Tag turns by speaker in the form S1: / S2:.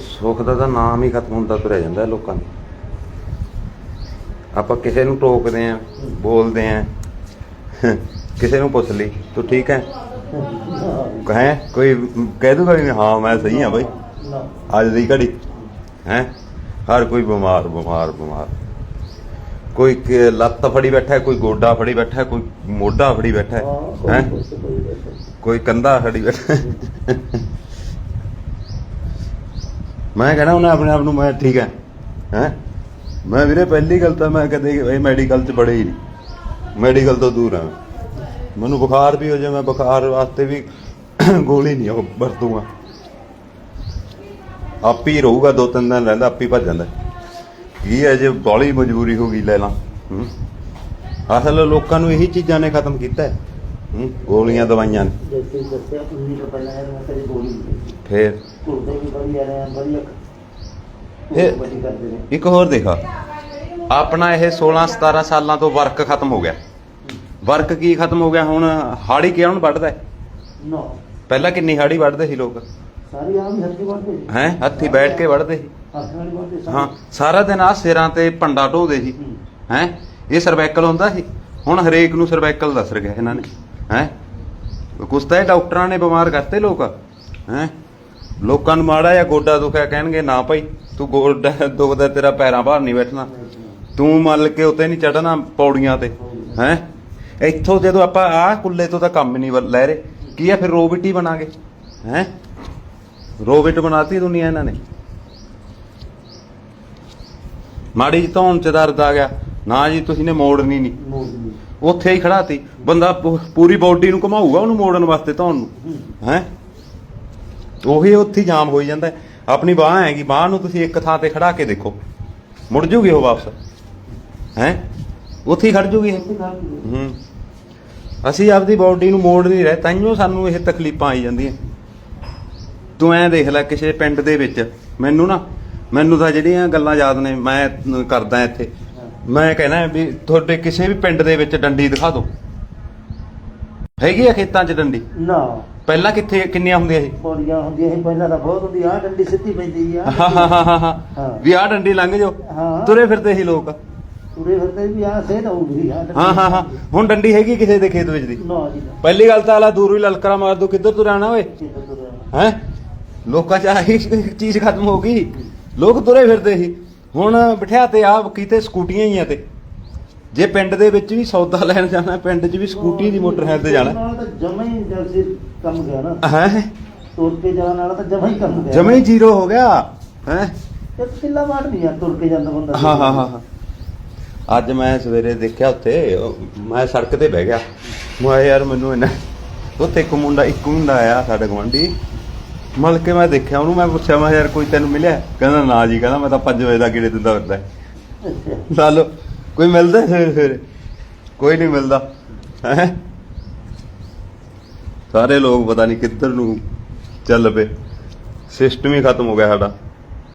S1: ਸੁੱਖ ਦਾ ਤਾਂ ਨਾਮ ਹੀ ਖਤਮ ਹੁੰਦਾ ਤੁਰਿਆ ਜਾਂਦਾ ਲੋਕਾਂ ਦਾ। ਆਪਾਂ ਕਿਸੇ ਨੂੰ ਟੋਕਦੇ ਆਂ ਬੋਲਦੇ ਆਂ ਕਿਸੇ ਨੂੰ ਪੁੱਛ ਲਈ ਤੂੰ ਠੀਕ ਹੈ? ਕਹੇ ਕੋਈ ਕਹਿ ਦੂਗਾ ਵੀ ਹਾਂ ਮੈਂ ਸਹੀ ਹਾਂ ਬਈ। ਅੱਜ ਦੀ ਘੜੀ ਹੈ? ਹਰ ਕੋਈ ਬਿਮਾਰ ਬਿਮਾਰ ਬਿਮਾਰ। ਕੋਈ ਲੱਤ ਫੜੀ ਬੈਠਾ ਕੋਈ ਗੋਡਾ ਫੜੀ ਬੈਠਾ ਕੋਈ ਮੋਢਾ ਫੜੀ ਬੈਠਾ ਹੈ? ਕੋਈ ਕੰਧਾ ਫੜੀ ਬੈਠਾ। ਮੈਂ ਕਹਿਣਾ ਉਹਨੇ ਆਪਣੇ ਆਪ ਨੂੰ, ਮੈਂ ਠੀਕ ਹੈ ਹੈ? ਮੈਂ ਵੀਰੇ ਪਹਿਲੀ ਗੱਲ ਤਾਂ ਮੈਂ ਕਦੇ ਇਹ ਮੈਡੀਕਲ 'ਚ ਬੜੇ ਹੀ ਨਹੀਂ। ਮੈਡੀਕਲ ਤੋਂ ਦੂਰ ਹਾਂ ਮੈਨੂੰ ਬੁਖਾਰ ਵੀ ਹੋ ਜਾਏ ਮੈਂ ਬੁਖਾਰ ਵਾਸਤੇ ਵੀ ਗੋਲੀ ਨਹੀਂ ਉਹ ਵਰਤੂਗਾ। ਆਪ ਹੀ ਰਹੂਗਾ, ਦੋ ਤਿੰਨ ਦਿਨ ਰਹਿੰਦਾ, ਆਪ ਭੱਜ ਜਾਂਦਾ। ਕੀ ਹੈ ਜੇ ਬੜੀ ਮਜਬੂਰੀ ਹੋ ਗਈ, ਲੈ ਲਾਂ ਅਸਲ ਲੋਕਾਂ ਨੂੰ ਇਹੀ ਚੀਜ਼ਾਂ ਨੇ ਖਤਮ ਕੀਤਾ ਹੈ ਗੋਲੀਆਂ, ਦਵਾਈਆਂ ਨੇ। ਫੇਰ।
S2: ਕੁਰਦੇ ਵੀ ਵਧੀਆ ਰਹੇ ਵਧੀਆ
S1: ਇਹ-
S2: ਬੜੀ ਕਰਦੇ ਨੇ।
S1: ਇੱਕ ਹੋਰ ਦੇਖਾ। ਆਪਣਾ ਇਹ 16 17 ਸਾਲਾਂ ਤੋਂ ਵਰਕ ਖਤਮ ਹੋ ਗਿਆ। ਵਰਕ ਕੀ ਖਤਮ ਹੋ ਗਿਆ? ਹੁਣ ਹਾੜੀ ਕਿਉਂ ਵੱਢਦਾ? ਹੈ?
S2: ਨਾ।
S1: ਪਹਿਲਾਂ ਕਿੰਨੀ ਹਾੜੀ ਵੱਢਦੇ ਸੀ ਲੋਕ?
S2: ਸਾਰੀ ਆਮ ਹੱਥੀ
S1: ਹੈ? ਹੱਥੀ ਬੈਠ ਕੇ ਵੱਢਦੇ ਸੀ।
S2: ਹੱਥ ਨਾਲ ਹੀ ਸਾਰੇ।
S1: ਹਾਂ ਸਾਰਾ ਦਿਨ ਆ ਸਿਰਾਂ ਤੇ ਪੰਡਾ ਢੋਦੇ ਸੀ।
S2: ਹੂੰ।
S1: ਹੈ? ਇਹ ਸਰਵਾਈਕਲ ਹੁੰਦਾ ਸੀ। ਹੁਣ ਹਰੇਕ ਨੂੰ ਸਰਵਾਈਕਲ ਦੱਸ ਰਿਹਾ ਇਹਨਾਂ ਨੇ। ਹੈ? ਕੁਛ ਤਾਂ ਇਹ ਡਾਕਟਰਾਂ ਨੇ ਬਿਮਾਰ ਕਰਤੇ ਲੋਕ। ਹੈ? ਲੋਕਾਂ ਨੂੰ ਮਾੜਾ ਜਾਂ ਗੋਡਾ ਦੁਖਿਆ ਕਹਿਣਗੇ ਨਾ ਭਾਈ ਤੂੰ ਗੋਡਾ ਦੁਖਦਾ ਤੇਰਾ ਪੈਰਾਂ ਭਾਰ ਨਹੀਂ ਬੈਠਣਾ। ਤੂੰ ਮੰਨ ਕੇ ਉੱਤੇ ਨਹੀਂ ਚੜਨਾ ਪੌੜੀਆਂ ਤੇ ਹੈ? ਇੱਥੋਂ ਜਦੋਂ ਆਪਾਂ ਆਹ ਕੁੱਲੇ ਤੋਂ ਤਾਂ ਕੰਮ ਨਹੀਂ ਲੈ ਰਹੇ ਕੀ ਆ ਫਿਰ ਰੋਬਿਟ ਹੀ ਬਣਾਗੇ ਹੈ? ਰੋਬਿਟ ਬਣਾਤੀ ਦੁਨੀਆ ਇਹਨਾਂ ਨੇ। ਮਾੜੀ ਜਿਹੀ ਧੌਣ ਚ ਦਰਦ ਆ ਗਿਆ ਨਾ ਜੀ ਤੁਸੀਂ ਨੇ ਮੋੜਨੀ ਨਹੀਂ। ਉੱਥੇ ਹੀ ਖੜਾਤੀ ਬੰਦਾ ਪੂਰੀ ਬਾਡੀ ਨੂੰ ਘੁਮਾਊਗਾ ਉਹਨੂੰ ਮੋੜਨ ਵਾਸਤੇ ਧੌਣ ਨੂੰ ਹੈ? ਉਹੀ ਉੱਥੇ ਜਾਮ ਹੋਈ ਜਾਂਦਾ ਆਪਣੀ ਬਾਹ ਹੈਗੀ, ਬਾਹ ਨੂੰ ਤੁਸੀਂ ਇੱਕ ਥਾਂ ਤੇ ਖੜਾ ਕੇ ਦੇਖੋ। ਮੁੜ ਜੂਗੀ ਉਹ ਵਾਪਸ? ਹੈ? ਉੱਥੇ ਹੀ ਖੜ ਜੂਗੀ ਹੂੰ। ਅਸੀਂ ਆਪਦੀ ਬਾਡੀ ਨੂੰ ਮੋੜ ਨਹੀਂ ਰਹੇ ਤਾਈਓ ਸਾਨੂੰ ਇਹ ਤਕਲੀਫਾਂ ਆਈ ਜਾਂਦੀਆਂ। ਤੂੰ ਐਂ ਦੇਖ ਲੈ ਕਿਸੇ ਪਿੰਡ ਦੇ ਵਿੱਚ, ਮੈਨੂੰ ਨਾ, ਮੈਨੂੰ ਤਾਂ ਜਿਹੜੀਆਂ ਗੱਲਾਂ ਯਾਦ ਨੇ, ਮੈਂ ਕਰਦਾ ਇੱਥੇ। ਮੈਂ ਕਹਿਣਾ ਵੀ ਤੁਹਾਡੇ ਕਿਸੇ ਵੀ ਪਿੰਡ ਦੇ ਵਿੱਚ ਡੰਡੀ ਦਿਖਾ ਦਿਓ। ਹੈਗੀ ਆ ਖੇਤਾਂ 'ਚ ਡੰਡੀ?
S2: ਨਾ।
S1: ਪਹਿਲਾਂ ਕਿੱਥੇ ਕਿੰਨੀਆਂ ਹੁੰਦੀਆਂ ਸੀ?
S2: ਪੌੜੀਆਂ ਹੁੰਦੀਆਂ ਸੀ ਪਹਿਲਾਂ ਤਾਂ ਬਹੁਤ ਹੁੰਦੀ ਆ ਡੰਡੀ ਸਿੱਧੀ ਪੈਂਦੀ ਆ
S1: ਹਾਂ। ਵੀ ਆਹ ਡੰਡੀ ਲੰਘ ਜਾਓ।
S2: ਹਾਂ।
S1: ਤੁਰੇ ਫਿਰਦੇ ਸੀ ਲੋਕ।
S2: ਤੁਰੇ ਫਿਰਦੇ ਵੀ ਆ ਸਿਹਤ ਹੋਊਗੀ ਆ ਡੰਡੀ।
S1: ਹਾਂ ਹਾਂ ਹਾਂ। ਹੁਣ ਡੰਡੀ ਹੈਗੀ ਕਿਸੇ ਦੇ ਖੇਤ ਵਿੱਚ ਦੀ?
S2: ਨਾ ਜੀ ਨਾ।
S1: ਪਹਿਲੀ ਗੱਲ ਤਾਂ ਆਲਾ ਦੂਰੋਂ ਹੀ ਲਲਕਰਾ ਮਾਰ ਦੋ ਕਿੱਧਰ ਤੁਰ ਆਣਾ ਓਏ?
S2: ਤੁਰਿਆ
S1: ਹੈ? ਲੋਕਾਂ 'ਚ ਆਹੀ ਚੀਜ਼ ਖਤਮ ਹੋ ਗਈ। ਲੋਕ ਤੁਰੇ ਫਿਰਦੇ ਸੀ। ਹੁਣ ਬਿਠਿਆ ਤੇ ਆ ਕੀਤੇ ਸਕੂਟੀਆਂ ਹੀ ਆ ਤੇ। ਜੇ ਪਿੰਡ ਦੇ ਵਿੱਚ ਵੀ ਸੌਦਾ ਲੈਣ ਜਾਣਾ ਪਿੰਡ 'ਚ ਵੀ ਸਕੂਟੀ ਦੀ ਮੋਟਰਸਾਈਕਲ ਤੇ ਜਾਣਾ।
S2: ਨਾਲ ਤਾਂ ਜਮਾ ਹੀ ਜਲਸੀ ਕੰਮ ਗਿਆ ਨਾ।
S1: ਹੈ?
S2: ਤੁਰ ਕੇ ਜਾਣ ਨਾਲ ਤਾਂ ਜਮਾ ਹੀ ਕੰਮ ਗਿਆ।
S1: ਜਮੇ ਜ਼ੀਰੋ ਹੋ ਗਿਆ। ਹੈ?
S2: ਇੱਕ ਕਿੱਲਾ ਬਾਟ ਨਹੀਂ ਆ ਤੁਰ ਕੇ ਜਾਂਦਾ ਬੰਦਾ।
S1: ਹਾਂ ਹਾਂ ਹਾਂ ਹਾਂ। ਅੱਜ ਮੈਂ ਸਵੇਰੇ ਦੇਖਿਆ ਉੱਥੇ ਮੈਂ ਸੜਕ ਤੇ ਬਹਿ ਗਿਆ। ਮੈਂ ਯਾਰ ਮੈਨੂੰ ਇਹਨਾਂ ਉੱਥੇ ਇੱਕ ਮੁੰਡਾ ਇੱਕ ਮੁੰਡਾ ਆਇਆ ਸਾਡੇ ਗੁਆਂਢੀ। ਮਲ ਕੇ ਮੈਂ ਦੇਖਿਆ ਉਹਨੂੰ ਮੈਂ ਪੁੱਛਿਆ ਮੈਂ ਯਾਰ ਕੋਈ ਤੈਨੂੰ ਮਿਲਿਆ? ਕਹਿੰਦਾ ਨਾ ਜੀ ਕਹਿੰਦਾ ਮੈਂ ਤਾਂ 5 ਵਜੇ ਦਾ ਗੇੜੇ ਦਿੰਦਾ ਫਿਰਦਾ। ਲਾ ਲਓ। ਕੋਈ ਮਿਲਦਾ? ਸਵੇਰੇ ਸਵੇਰੇ ਕੋਈ ਨਹੀਂ ਮਿਲਦਾ। ਹੈ? ਸਾਰੇ ਲੋਕ ਪਤਾ ਨਹੀਂ ਕਿੱਧਰ ਨੂੰ ਚੱਲ ਪਏ। ਸਿਸਟਮ ਹੀ ਖਤਮ ਹੋ ਗਿਆ ਸਾਡਾ।